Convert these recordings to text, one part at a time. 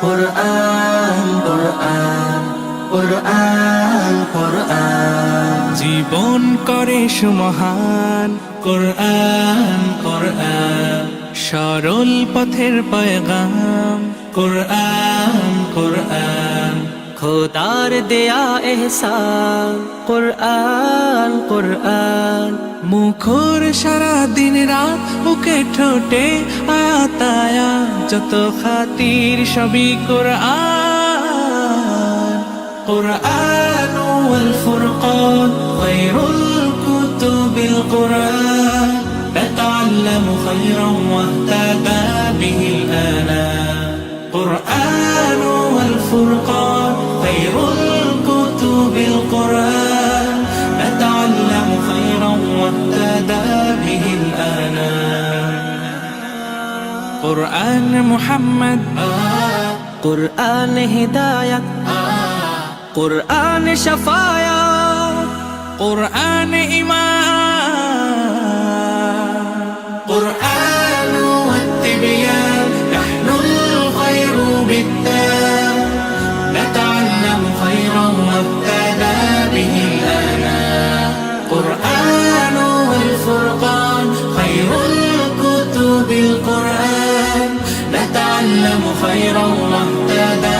কোরআন কোরআন কোরআন পাবন করে সুমহান। কোরআন কোরআন, সরল পথের পয়গাম। কোরআন কোরআন, খোদার দেয়া এহসান। কোরআন কোরআন, মুখর সারা দিন রাত ওকে ঠোঁটে আতায়া যত খাতির সবই কোরআন। কোরআন والفرقان خير الكتب القرآن. نتعلم خيرا واهتدى به الآنام قرآن والفرقان خير الكتب القرآن. نتعلم خيرا واهتدى به الآنام قرآن محمد. قرآن هداية. قرآن شفايا قرآن إيمان. قرآن والتبيان نحن الخير بالتام نتعلم خيرا وابتدى به الآن قرآن والفرقان خير الكتب القرآن. نتعلم خيرا واهتدى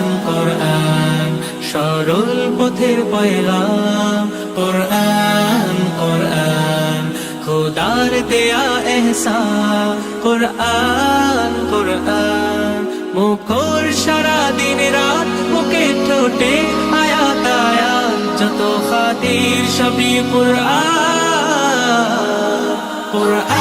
সরল পথের পয়লাম কোরআন কোরআন, খোদার দেয়া এহসা কোরআন কোরআন, মুখর সারা দিন রাত মুখে ঠোঁটে আয়াত। যত খাতির সবই কোরআন। কোরআন